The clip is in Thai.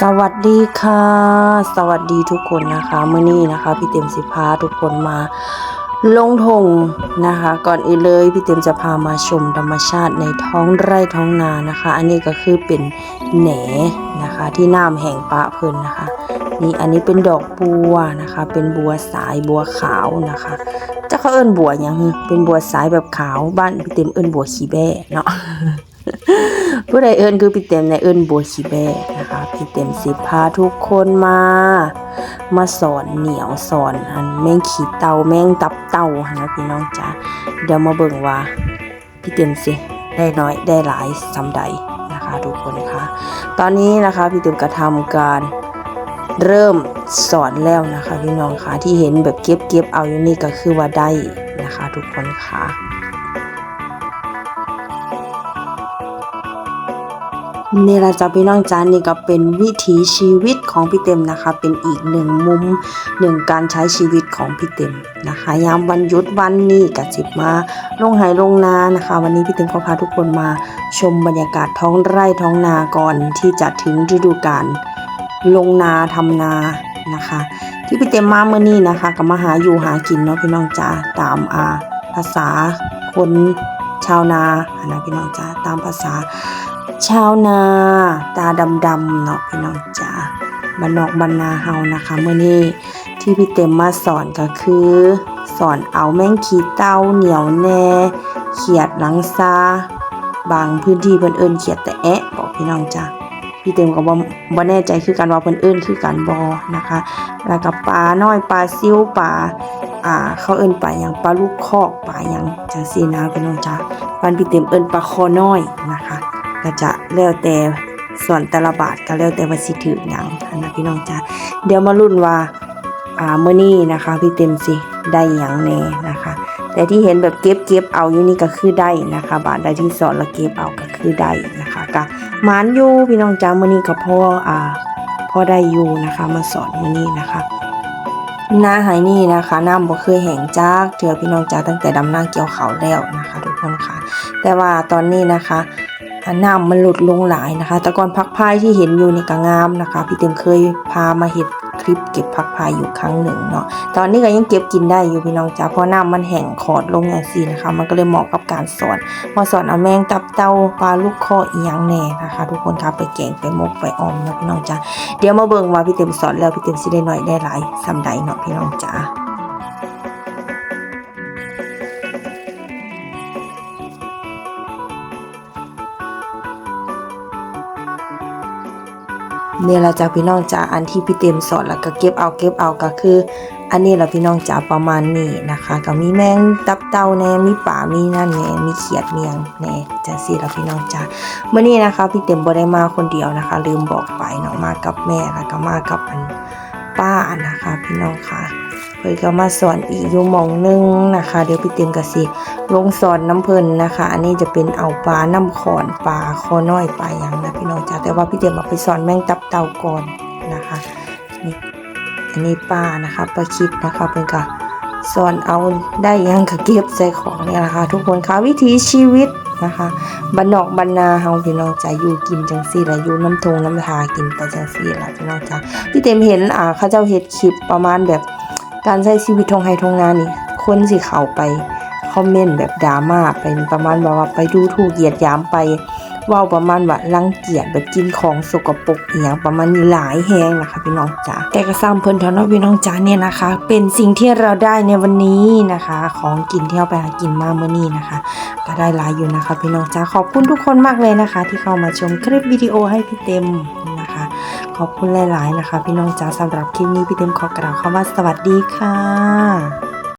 สวัสดีค่ะ สวัสดีทุกคนนะคะเมื่อนี้นะคะพี่เต็มสิพาทุกคนมาลงทงนะคะ ก่อนอื่นเลยพี่เต็มจะพามาชมธรรมชาติในท้องไร่ท้องนานะคะ อันนี้ก็คือเป็นแหนนะคะที่น้ำแห่งปะเพิ่นนะคะนี่อันนี้เป็นดอกบัวนะคะ เป็นบัวสายบัวขาวนะคะจะเขาเอิ้นบัวยังเป็นบัวสายแบบขาวบ้านพี่เต็มเอิ้นบัวขี้แบ้เนาะ ผู้ใดเอิ้นคือพี่เต็มในเอิ้นบัวขี้แบ้นะคะพี่เต็มสิพาทุกคนมา มาสอนเหนียวสอนอันแมงขีเตาแมงตับเตานะพี่น้องจ้าเดี๋ยวมาเบิ่งว่าพี่เต็มสิได้น้อยได้หลายสำใดนะคะทุกคนคะตอนนี้นะคะพี่เต็มกระทำการเริ่มสอนแล้วนะคะพี่น้องคะที่เห็นแบบเก็บเก็บเอาอยู่นี่ก็คือว่าได้นะคะ ทุกคนค่ะ นี่ละจ้ะพี่น้องจ้านี่ก็เป็นวิถีชีวิตของพี่เต็มนะคะ เป็นอีกหนึ่งมุมหนึ่งการใช้ชีวิตของพี่เต็มนะคะ ยามวันหยุดวันนี้ก็จิบมาลงไหลงนานะคะ วันนี้พี่เต็มขอพาทุกคนมาชมบรรยากาศท้องไร่ท้องนาก่อนที่จะถึงฤดูกาลลงนาทำนานะคะ ที่พี่เต็มมาเมื่อนี้นะคะก็มาหาอยู่หากินเนาะพี่น้องจ้าตามอาภาษาคนชาวนานะพี่น้องจ้าตามภาษา ชาวนา ตาดำๆเนาะพี่น้องจ๋าบ้านนอกบ้านนาเฮานะคะเมื่อนี้ที่พี่เต็มมาสอนก็คือ สอนเอาแมงขีเต้าเหนียวแน่ เขียดหลังซาบางพื้นที่เพิ่นเอิ้นเขียดแต่แอะบอกพี่น้องจ้าพี่เต็มก็บ่บ่แน่ใจคือกันว่าเพิ่นเอิ้นคือกันบ่นะคะ แล้วก็ปลาน้อยปลาซิวปลาอ่าเขาเอิ้นปลาหยังปลาลูกคอกปลาหยังจังซี่นะพี่น้องจ้าบ้านพี่เต็มเอิ้นปลาคอน้อยนะคะ ก็จะแล้วแต่ส่วนแต่ละบาทก็แล้วแต่ว่าสิถือหยังอันนะพี่น้องจ้าเดี๋ยวมาลุ้นว่าอ่ามื้อนี้นะคะ พี่เต็มสิได้หยังแน่นะคะ แต่ที่เห็นแบบเก็บเก็บเอาอยู่นี่ก็คือได้นะคะ บาทใดที่สอนแล้วเก็บเอาก็คือได้นะคะก็หมานอยู่พี่น้องจ้าเมื้อนี้ก็พออ่าพอได้อยู่นะคะ มาสอนเมื้อนี้นะคะหน้าหายนี่นะคะน้ำบ่เคยแห้งจากเถือพี่น้องจ้าตั้งแต่ดำนาเกี่ยวเขาแล้วนะคะ ทุกคนค่ะ แต่ว่าตอนนี้นะคะ น้ำมันหลุดลงหลายนะคะ แต่ก่อนพักพายที่เห็นอยู่ในี่ก็งามนะคะ พี่เต็มเคยพามาเห็ดคลิปเก็บพักพายอยู่ครั้งหนึ่งเนาะ ตอนนี้ก็ยังเก็บกินได้อยู่พี่น้องจ้าเพราะน้ำมันแห้งขอดลงอย่างซีนะคะ มันก็เลยเหมาะกับการสอนมาสอนเอาแมงตับเต้าปลาลูกคออีหยังแน่นะคะ ทุกคนคะไปแกงไปมกไปออมเนาะพี่น้องจ้าเดี๋ยวมาเบิ่งว่าพี่เต็มสอนแล้วพี่เต็มสิได้หน่อยได้หลายสำใดเนาะพี่น้องจ้า เนี่ยเราจะพี่น้องจ๋าอันที่พี่เต็มสอนแล้วก็เก็บเอาเก็บเอาก็คือ อันนี้เราพี่น้องจ๋าประมาณนี้นะคะ ก็มีแมงตับเต่าแน่มีป่ามีนั่นแน่มีเขียดเมียงแน่จังซี่ละพี่น้องจ๋าเมื่อนี้นะคะ พี่เต็มบ่ได้มาคนเดียวนะคะ ลืมบอกไปเนาะมากับแม่แล้วก็มากับอัน ป้านะคะพี่น้องค่ะเพิ่นก็มาสอนอีกอยู่หมองหนึงนะคะ เดี๋ยวพี่เต็มก็สิลงสอนน้ำเพิ่นนะคะ อันนี้จะเป็นเอาปลาน้ำขอนปลาคอน้อยปลาหยังนะพี่น้องจ๋าแต่ว่าพี่เต็มเอาไปสอนแมงตับเต่าก่อนนะคะนี่อันนี้ป้านะคะป้าคิดนะคะเพิ่นก็สอนเอาได้ยังก็เก็บใส่ของเนี่ยนะคะ ทุกคนค่ะวิถีชีวิต นะคะบ้านนอกบ้านนาเฮาพี่น้องจะอยู่กินจังซี่ละอยู่น้ำทงน้ำทากินไปจังซี่ละพี่น้องจ้าพี่เต็มเห็นอ่าเขาเจ้าเฮ็ดคลิปประมาณแบบการใช้ชีวิตทงไฮทงนานี่ คนสิเขาไปคอมเมนต์แบบดราม่าเป็นประมาณแบบว่าไปดูถูกเหยียดหยามไป เว่าประมาณว่ารังเกียจแบบกินของสกปรกอหย่างประมาณนี้หลายแฮงนะคะพี่น้องจ๋าแต่ก็ซ้ำเพิ่นเท่านั้นพี่น้องจ๋าเนี่ยนะคะ เป็นสิ่งที่เราได้ในวันนี้นะคะ ของกินที่เราไปหากินมาเมื่อนี้นะคะก็ได้หลายอยู่นะคะ พี่น้องจ๋าขอบคุณทุกคนมากเลยนะคะ ที่เข้ามาชมคลิปวิดีโอให้พี่เต็มนะคะ ขอบคุณหลาย ๆ นะคะ พี่น้องจ๋าสำหรับคลิปนี้พี่เต็มขอกล่าวคำว่าสวัสดีค่ะ